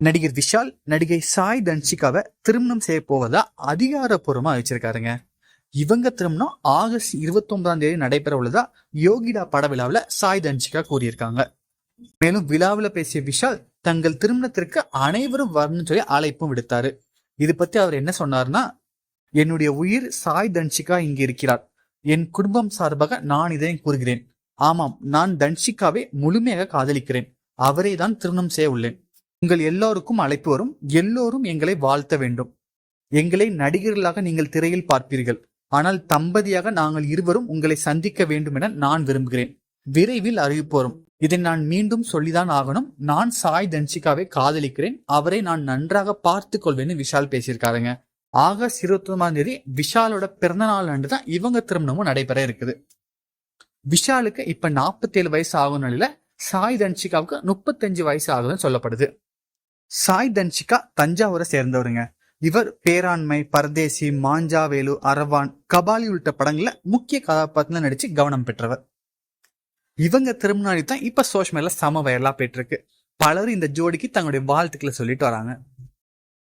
நடிகர் விஷால் நடிகை சாய் தன்ஷிகாவை திருமணம் செய்ய போவதா அதிகாரப்பூர்வமா வச்சிருக்காருங்க. இவங்க திருமணம் ஆகஸ்ட் இருபத்தி ஒன்பதாம் தேதி நடைபெற உள்ளதா யோகிடா பட விழாவில் சாய் தன்ஷிகா கூறியிருக்காங்க. மேலும் விழாவில் பேசிய விஷால் தங்கள் திருமணத்திற்கு அனைவரும் வரணும்னு சொல்லி அழைப்பும் விடுத்தாரு. இது பத்தி அவர் என்ன சொன்னார்னா என்னுடைய உயிர் சாய் தன்ஷிகா இங்கு இருக்கிறார். என் குடும்பம் சார்பாக நான் இதை கூறுகிறேன். ஆமாம் நான் தன்ஷிகாவை முழுமையாக காதலிக்கிறேன். அவரை தான் திருமணம் செய்ய உள்ளேன். உங்கள் எல்லோருக்கும் அழைப்பு வரும். எல்லோரும் எங்களை வாழ்த்த வேண்டும். எங்களை நடிகர்களாக நீங்கள் திரையில் பார்ப்பீர்கள். ஆனால் தம்பதியாக நாங்கள் இருவரும் உங்களை சந்திக்க வேண்டும் என நான் விரும்புகிறேன். விரைவில் அறிவிப்பு வரும். இதை நான் மீண்டும் சொல்லிதான் ஆகணும். நான் சாய் தன்ஷிகாவை காதலிக்கிறேன். அவரை நான் நன்றாக பார்த்து கொள்வேன்னு விஷால் பேசியிருக்காருங்க. ஆகஸ்ட் இருபத்தி ஒன்பதாம் தேதி விஷாலோட பிறந்த நாள் அன்று தான் இவங்க திருமணமும் நடைபெற இருக்குது. விஷாலுக்கு இப்ப நாற்பத்தி ஏழு வயசு ஆகும் நிலையில சாய் தன்ஷிகாவுக்கு முப்பத்தஞ்சு வயசு ஆகுதுன்னு சொல்லப்படுது. சாய் தன்ஷிகா தஞ்சாவூரை சேர்ந்தவருங்க. இவர் பேராண்மை பரதேசி மாஞ்சாவேலு அரவான் கபாலி உள்ளிட்ட படங்கள்ல முக்கிய கதாபாத்திரத்துல நடிச்சு கவனம் பெற்றவர். இவங்க திருமணம் தான் இப்ப சோஷ் மேல சம வயலா போயிட்டு இருக்கு. பலரும் இந்த ஜோடிக்கு தங்களுடைய வாழ்த்துக்களை சொல்லிட்டு வராங்க.